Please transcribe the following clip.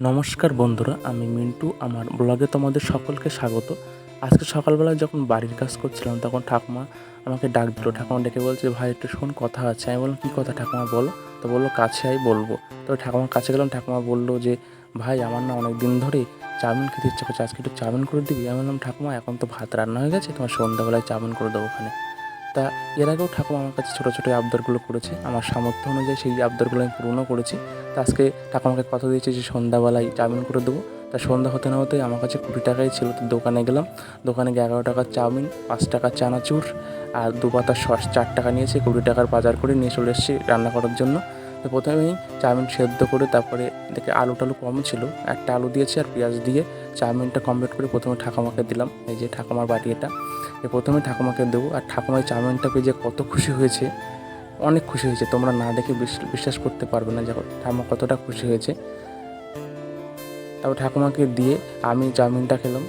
নমস্কার বন্ধুরা, আমি মিন্টু, আমার ব্লগে তোমাদের সকলকে স্বাগত। আজকে সকালবেলায় যখন বাড়ির কাজ করছিলাম, তখন ঠাকুমা আমাকে ডাক দিল। ঠাকুমা ডেকে বলছে, ভাই, একটু শোন, কথা আছে। আমি বললাম, কী কথা ঠাকুমা, বলো। তো বলল, কাছে আই বলব। তো ঠাকুমার কাছে গেলাম, ঠাকুমা বলল যে, ভাই, আমার না অনেক দিন ধরে চাউমিন খেতে ইচ্ছে করছে, আজকে একটু চাউমিন করে দিবি? আমি বললাম, ঠাকুমা, এখন তো ভাত রান্না হয়ে গেছে, তোমার সন্ধ্যাবেলায় চাউমিন করে দেবো ওখানে। তা এর আগেও ঠাকুমা আমার কাছে ছোটো ছোটো আবদারগুলো করেছে। আমার সামর্থ্য অনুযায়ী সেই আবদারগুলো আমি পূরণও করেছি। তা আজকে ঠাকুমাকে কথা দিয়েছে যে সন্ধ্যাবেলায় চাউমিন করে দেবো। তা সন্ধ্যা হতে না হতে আমার কাছে কুড়ি টাকাই ছিল। তো দোকানে গেলাম। দোকানে গিয়ে এগারো টাকার চাউমিন, পাঁচ টাকার চানাচুর আর দু পাতা সস, চার টাকা নিয়েছে। কুড়ি টাকার বাজার করে নিয়ে চলে এসেছি রান্না করার জন্য। তো প্রথমেই চাউমিন সেদ্ধ করে তারপরে দেখে আলু টালু কম ছিল। একটা আলু দিয়েছি আর পেঁয়াজ দিয়ে চাউমিনটা কমপ্লিট করে প্রথমে ঠাকুমাকে দিলাম। এই যে ঠাকুমার বাটি এটা। প্রথমে ঠাকুমাকে দেবো। আর ঠাকুমার চাউমিনটা পেয়ে যে কত খুশি হয়েছে। অনেক খুশি হয়েছে। তোমরা না দেখে বিশ্বাস করতে পারবে না যখন ঠাকুমা কতটা খুশি হয়েছে। তারপর ঠাকুমাকে দিয়ে আমি চাউমিনটা খেলাম।